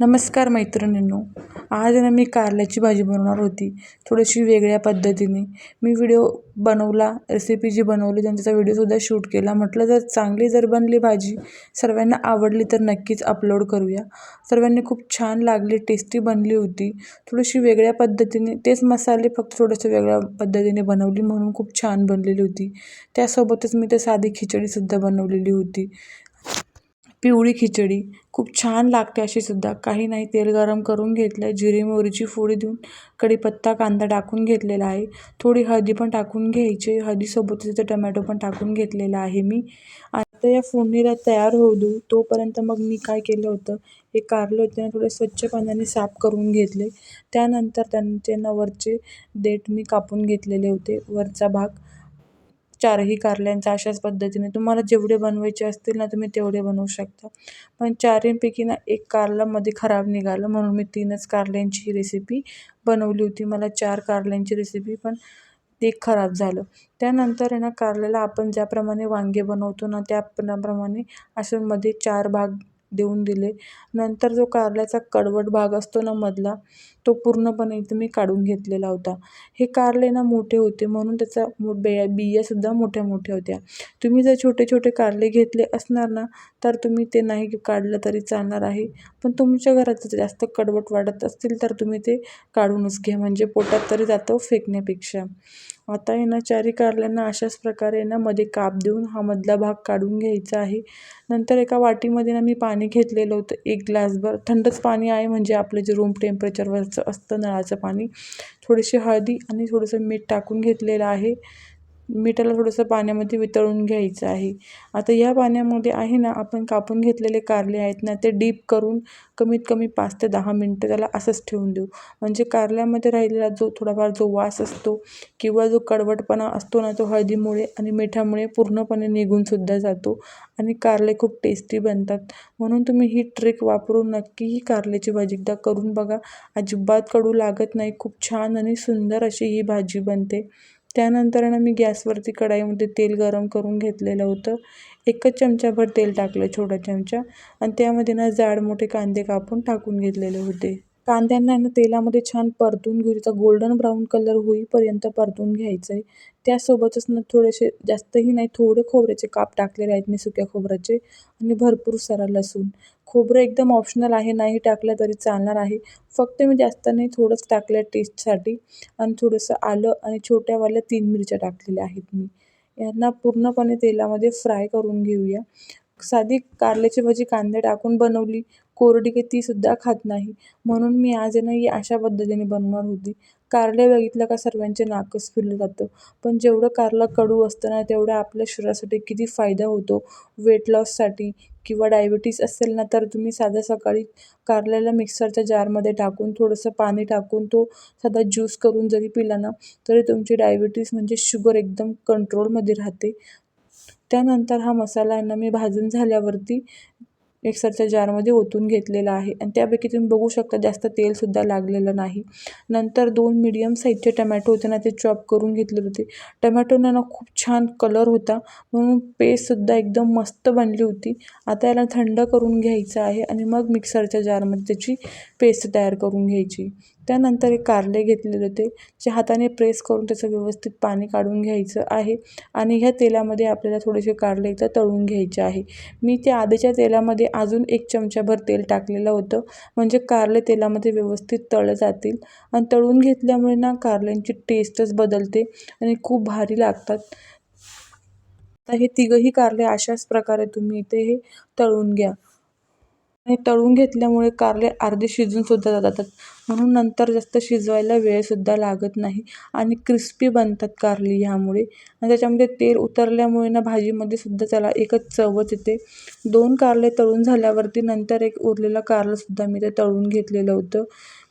नमस्कार मैत्रिणींनो आज ना मी कारल्याची भाजी बनवणार होती थोडीशी वेगळ्या पद्धतीने. मी व्हिडिओ बनवला रेसिपी जी बनवली त्यांचा व्हिडिओसुद्धा शूट केला. म्हटलं जर चांगली जर बनली भाजी सर्वांना आवडली तर नक्कीच अपलोड करूया. सर्वांनी खूप छान लागली टेस्टी बनली होती. थोडीशी वेगळ्या पद्धतीने तेच मसाले फक्त थोडंसं वेगळ्या पद्धतीने बनवली म्हणून खूप छान बनलेली होती. त्यासोबतच मी ते साधी खिचडीसुद्धा बनवलेली होती. पिवळी खिचडी. खूप छान लागते अशी सुद्धा. काही नाही तेल गरम करून घेतलं आहे जिरे मोहरीची फोडी देऊन कढीपत्ता कांदा टाकून घेतलेला आहे. थोडी हळदी पण टाकून घ्यायची. हळदीसोबतच इथं टमॅटो पण टाकून घेतलेला आहे मी. आता या फोडणीला तयार होऊ देऊ. तोपर्यंत मग मी काय केलं होतं? हे कारलं होते ना थोडे स्वच्छ पाण्याने साफ करून घेतले. त्यानंतर त्यांचे ना वरचे देठ मी कापून घेतलेले होते. वरचा भाग चारही कारल्यांचा अशाच पद्धतीने तुम्हाला जेवढे बनवायचे असतील ना तुम्ही तेवढे बनवू शकता. पण चारहींपैकी ना एक कारलामध्ये खराब निघालं म्हणून मी तीनच कारल्यांची रेसिपी बनवली होती. मला चार कारल्यांची रेसिपी पण ते खराब झालं. त्यानंतर आहे ना कारल्याला आपण ज्याप्रमाणे वांगे बनवतो ना त्याप्रमाणे असं मध्ये चार भाग देऊन दिले. नंतर जो कारल्याचा कडवट भाग असतो ना मधला तो पूर्णपणे तुम्ही मी काढून घेतलेला होता. हे कारले ना मोठे होते म्हणून त्याचा बे बियासुद्धा मोठ्या मोठ्या होत्या. तुम्ही जर छोटे छोटे कारले घेतले असणार ना तर तुम्ही ते नाही काढलं तरी चालणार आहे. पण तुमच्या घरात जर जास्त कडवट वाढत असतील तर तुम्ही ते काढूनच घ्या. म्हणजे पोटात तरी जातं फेकण्यापेक्षा. आता आहे ना चारी कारल्यांना अशाच प्रकारे ना मध्ये काप देऊन हा मधला भाग काढून घ्यायचा आहे. नंतर एका वाटीमध्ये ना मी पाणी घेतलेलं होतं एक ग्लासभर. थंडच पाणी आहे म्हणजे आपलं जे रूम टेम्परेचरवरचं असतं नळाचं पाणी. थोडीशी हळदी आणि थोडंसं मीठ टाकून घेतलेलं आहे. मिठाला थोडंसं पाण्यामध्ये वितळून घ्यायचं आहे. आता या पाण्यामध्ये आहे ना आपण कापून घेतलेले कारले आहेत ना ते डीप करून कमीत कमी पाच ते दहा मिनटं त्याला असंच ठेवून देऊ. म्हणजे कारल्यामध्ये राहिलेला जो थोडाफार जो वास असतो किंवा जो कडवटपणा असतो ना तो हळदीमुळे आणि मिठामुळे पूर्णपणे निघूनसुद्धा जातो आणि कारले खूप टेस्टी बनतात. म्हणून तुम्ही ही ट्रिक वापरून नक्की ही कारल्याची भाजी एकदा करून बघा. अजिबात कडू लागत नाही खूप छान आणि सुंदर अशी ही भाजी बनते. त्यानंतर ना मी गॅसवरती कढाईमध्ये तेल गरम करून घेतलेलं होतं. एकच चमचाभर तेल टाकलं छोटा चमचा. आणि त्यामध्ये ना जाड मोठे कांदे कापून टाकून घेतलेले होते. कांद्यांना ना तेलामध्ये छान परतून घेऊ त्याचा गोल्डन ब्राऊन कलर होईपर्यंत परतून घ्यायचं आहे त्यासोबतच ना थोडेसे जास्तही नाही थोडे खोबऱ्याचे काप टाकलेले आहेत मी सुक्या खोबऱ्याचे आणि भरपूर सारा लसूण. खोबरं एकदम ऑप्शनल आहे नाही टाकलं तरी चालणार आहे. फक्त मी जास्त नाही थोडंच टाकलं आहे टेस्टसाठी आणि थोडंसं आलं आणि छोट्यावाल्या तीन मिरच्या टाकलेल्या आहेत मी. यांना पूर्णपणे तेलामध्ये फ्राय करून घेऊया. साधी कारल्याची भाजी कांदे टाकून बनवली कोरडी की तीसुद्धा खात नाही. म्हणून मी आज आहे ना ही अशा पद्धतीने बनवणार होती. कारले बघितलं का सर्वांचे नाकच फिरलं जातं. पण जेवढं कारलं कडू असतं ना तेवढं आपल्या शरीरासाठी किती फायदा होतो. वेट लॉससाठी किंवा डायबिटीस असेल ना तर तुम्ही साध्या सकाळी कारल्याला मिक्सरच्या जारमध्ये टाकून थोडंसं पाणी टाकून तो साधा ज्यूस करून जरी पिला ना तरी तुमची डायबिटीस म्हणजे शुगर एकदम कंट्रोलमध्ये राहते. त्यानंतर हा मसाला आहे ना मी भाजून झाल्यावरती मिक्सरच्या जारमध्ये ओतून घेतलेला आहे. आणि त्यापैकी तुम्ही बघू शकता जास्त तेलसुद्धा लागलेलं नाही. नंतर दोन मिडियम साईजचे टमॅटो होते ना ते चॉप करून घेतलेले होते. टमॅटोनं ना खूप छान कलर होता. म्हणून पेस्टसुद्धा एकदम मस्त बनली होती. आता याला थंड करून घ्यायचं आहे आणि मग मिक्सरच्या जारमध्ये त्याची पेस्ट तयार करून घ्यायची. त्यानंतर एक कारले घेतलेले होते. जे हाताने प्रेस करून त्याचं व्यवस्थित पाणी काढून घ्यायचं आहे. आणि ह्या तेलामध्ये आपल्याला थोडेसे कारले इथं तळून घ्यायचे आहे. मी त्या आधीच्या तेलामध्ये अजून एक चमचाभर तेल टाकलेलं होतं. म्हणजे कारले तेलामध्ये व्यवस्थित तळले जातील. आणि तळून घेतल्यामुळे ना कारल्यांची टेस्टच बदलते आणि खूप भारी लागतात. तर हे तिघंही कारले अशाच प्रकारे तुम्ही इथे हे तळून घ्या. आणि तळून घेतल्यामुळे कारले अर्धे शिजूनसुद्धा जातात. म्हणून नंतर जास्त शिजवायला वेळसुद्धा लागत नाही आणि क्रिस्पी बनतात कारली ह्यामुळे. आणि त्याच्यामध्ये तेल उतरल्यामुळे ना भाजीमध्ये सुद्धा त्याला एकच चवच येते. दोन कारले तळून झाल्यावरती नंतर एक उरलेलं कारलंसुद्धा मी ते तळून घेतलेलं होतं.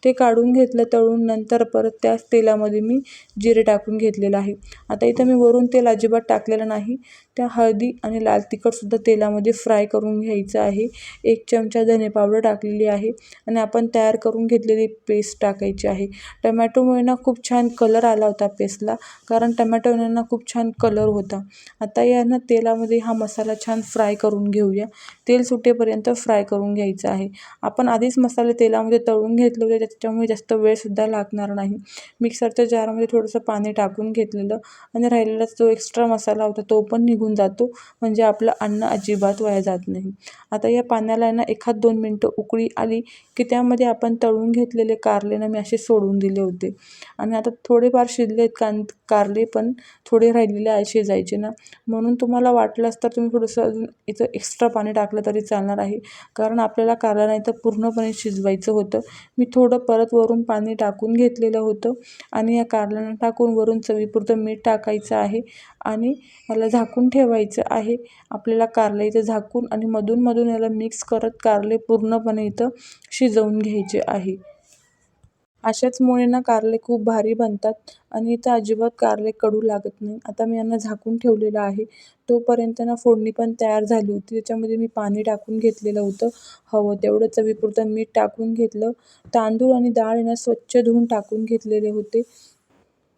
ते काढून घेतलं तळून नंतर परत त्याच तेलामध्ये मी जिरे टाकून घेतलेलं आहे. आता इथं मी वरून तेल अजिबात टाकलेलं नाही. त्या हळदी आणि लाल तिखटसुद्धा तेलामध्ये फ्राय करून घ्यायचं आहे. एक चमचा धने पावडर टाकलेली आहे आणि आपण तयार करून घेतलेली पेस्ट टाकायची आहे. टमॅटोमुळे ना खूप छान कलर आला होता पेस्टला कारण टमॅटोने ना खूप छान कलर होता. आता या ना तेलामध्ये हा मसाला छान फ्राय करून घेऊया. तेल सुटेपर्यंत फ्राय करून घ्यायचं आहे. आपण आधीच मसाले तेलामध्ये तळून घेतले होते त्याच्यामुळे जास्त वेळसुद्धा लागणार नाही. मिक्सरच्या जारमध्ये थोडंसं पाणी टाकून घेतलेलं आणि राहिलेला जो एक्स्ट्रा मसाला होता तो पण निघून जातो. म्हणजे आपलं अन्न अजिबात वाया जात नाही. आता या पाण्याला ना एखाद दोन मिनटं उकळी आली की त्यामध्ये आपण तळून घेतलेले कारले ना मी असे सोडून दिले होते. आणि आता थोडेफार शिजले कां कारले पण थोडे राहिलेले आहे शिजायचे ना. म्हणून तुम्हाला वाटलंच तर तुम्ही थोडंसं अजून इथं एक्स्ट्रा पाणी टाकलं तरी चालणार आहे. कारण आपल्याला कारला नाही तर पूर्णपणे शिजवायचं होतं. मी थोडं परत वरून पाणी टाकून घेतलेलं होतं. आणि या कारल्याला टाकून वरून चवीपुरतं मीठ टाकायचं आहे आणि याला झाकून ठेवायचं आहे. आपल्याला कारलं इथं झाकून आणि मधून मधून याला मिक्स करत कारले पूर्णपणे इथं शिजवून घ्यायचे आहे. अशाचमुळे ना कारले खूप भारी बनतात आणि इथं अजिबात कारले कडू लागत नाही. आता मी यांना झाकून ठेवलेलं आहे. तोपर्यंत ना फोडणी पण तयार झाली होती. त्याच्यामध्ये मी पाणी टाकून घेतलेलं होतं. हवं तेवढं चवीपुरतं मीठ टाकून घेतलं. तांदूळ आणि डाळ यांना स्वच्छ धुवून टाकून घेतलेले होते.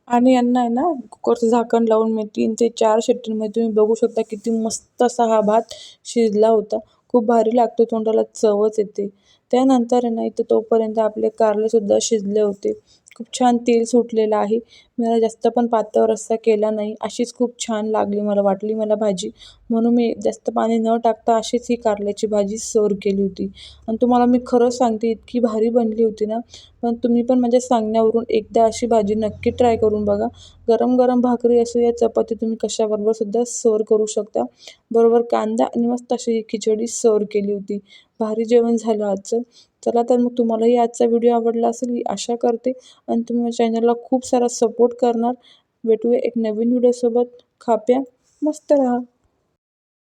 आणि यांना आहे ना कुकरचं झाकण लावून मी तीन ते चार शिट्टींमध्ये तुम्ही बघू शकता किती मस्त असा हा भात शिजला होता. खूप भारी लागतो तोंडाला चवच येते. त्यानंतर ना इथं तोपर्यंत आपले कारलेसुद्धा शिजले होते. खूप छान तेल सुटलेलं आहे. मला जास्त पण पातळ रस्सा केला नाही. अशीच खूप छान लागली मला वाटली मला भाजी. म्हणून मी जास्त पाणी न टाकता अशीच ही कारल्याची भाजी सर्व केली होती. आणि तुम्हाला मी खरंच सांगते इतकी भारी बनली होती ना. पण तुम्ही पण माझ्या सांगण्यावरून एकदा अशी भाजी नक्की ट्राय करून बघा. गरम गरम भाकरी असो या चपाती तुम्ही कशाबरोबर सुद्धा सर्व करू शकता. बरोबर कांदा आणि मस्त अशी ही खिचडी सर्व केली होती. भारी जेवण झालं आजचं. चला तर मग तुम्हालाही आजचा व्हिडिओ आवडला असेल ही आशा करते. आणि तुम्ही चॅनलला खूप सारा सपोर्ट करणार. भेटूया एक नवीन व्हिडिओसोबत खाप्या. मस्त राहा.